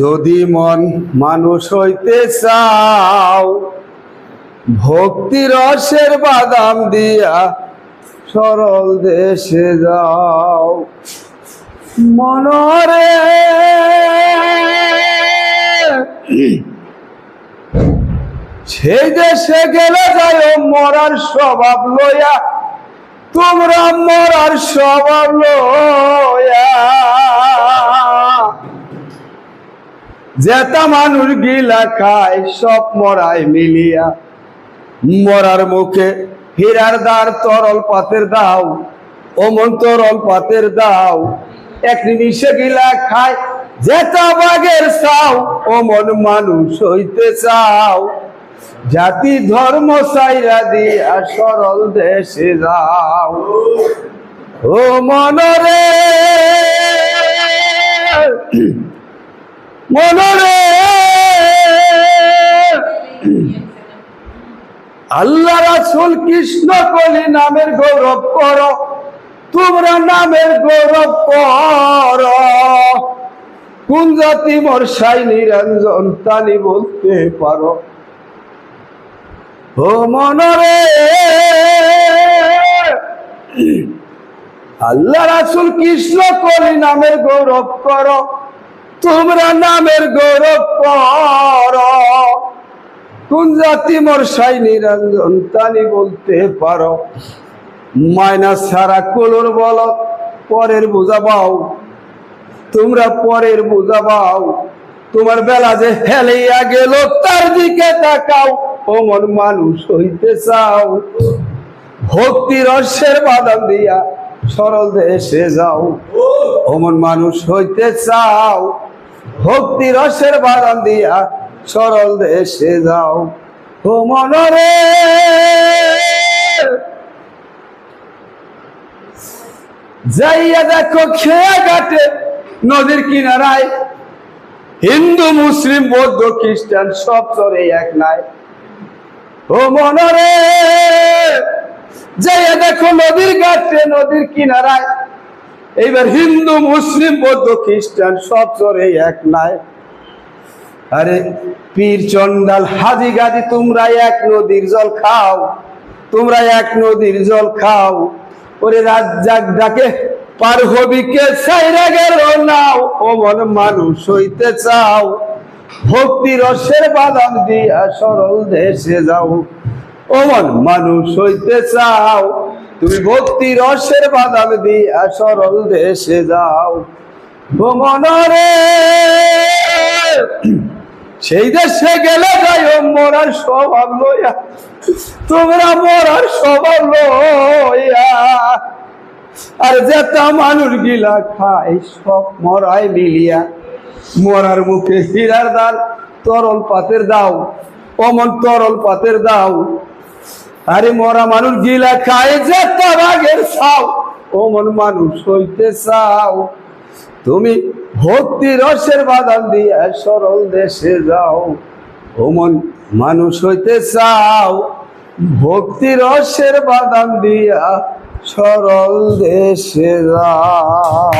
যদি মন মানুষ হইতে চাও ভক্তি রসের বাদাম দিয়া সরল দেশে যাও। মনরে সেই দেশে গেলে যায় মরার স্বভাব লইয়া। তোমরা মরার স্বভাব লইয়া। যেটা মানুষ গিলা খায়, সব মরায় মিলিয়া। মরার মুখে হীরার দ্বার তরল পাতের দাও, অমন তরল পাতের দাও। এক নিমিষে গিলা খায় যেটা বাগের চাও, অমন মানুষ হইতে চাও। জাতি ধর্ম সাইরা দিয়া সরল দেশে যাও। ও মনরে মনরে। আল্লাহ রাসুল কৃষ্ণ কলি নামের গৌরব কর। তোমরা নামের গৌরব কর। কোন জাতি মোর সাই নিরঞ্জন তানি বলতে পারো? ও মনরে। আল্লাহ রাসুল কৃষ্ণ কলি নামের গৌরব কর। তোমরা নামের গৌরব কর কোন জাতি মোর সাই নিরঞ্জন তানি বলতে পারো। মায়না সারা কলর বল, পরের বোঝাবাও তোমরা পরের বোঝাবাও তোমার বেলা যে হেলিয়া গেল, তার দিকে তাকাও। অমন মানুষ হইতে চাও। ভক্তি রসের বাদাম দিয়া সরল দেশে যাও। অমন মানুষ হইতে চাও। ভক্তি রসের বাদাম দিয়া সরল দেশে যাও। ও মনরে। যাইয়া দেখো খেয়া ঘাটে নদীর কিনারায় হিন্দু, মুসলিম, বৌদ্ধ, খ্রিস্টান সব চরে এক নাই। ও মনরে। যাইয়া দেখো নদীর ঘাটে, নদীর কিনারায় এইবার হিন্দু, মুসলিম, বৌদ্ধ, খ্রিস্টান, সব চরে এক নাই। আরে পীর চন্ডাল, হাজি গাজি, তোমরা এক নদীর জল খাও, তোমরা এক নদীর জল খাও। ওরে রাজ্জাক ডাকে, পার হবি কে সাইরা গেল নাও, ও মন মানুষ হইতে চাও। ভক্তি রসের বাদাম দিয়া সরল দেশে যাও, ও মন মানুষ হইতে চাও। তুমি ভক্তি রসের বাদাম দিয়া সরল দেশে যাও। মনরে, সেই দেশে গেলে যাই মরার স্বভাব লইয়া। তোমরা মরার স্বভাব লইয়া। আর যেটা মানুষ গিলা খায়, সব মরায় মিলিয়া। মরার মুখে হীরার দাল, তরল পাতের দাও। অমন তরল পাতের দাও। আরে মরা মানুষ গিলা খায় যেটা বাগের চাও অমন মানুষ হইতে চাও। তুমি ভক্তি রসের বাদাম দিয়া সরল দেশে যাও। ওমন মানুষ হইতে চাও। ভক্তি রসের বাদাম দিয়া সরল দেশে যাও।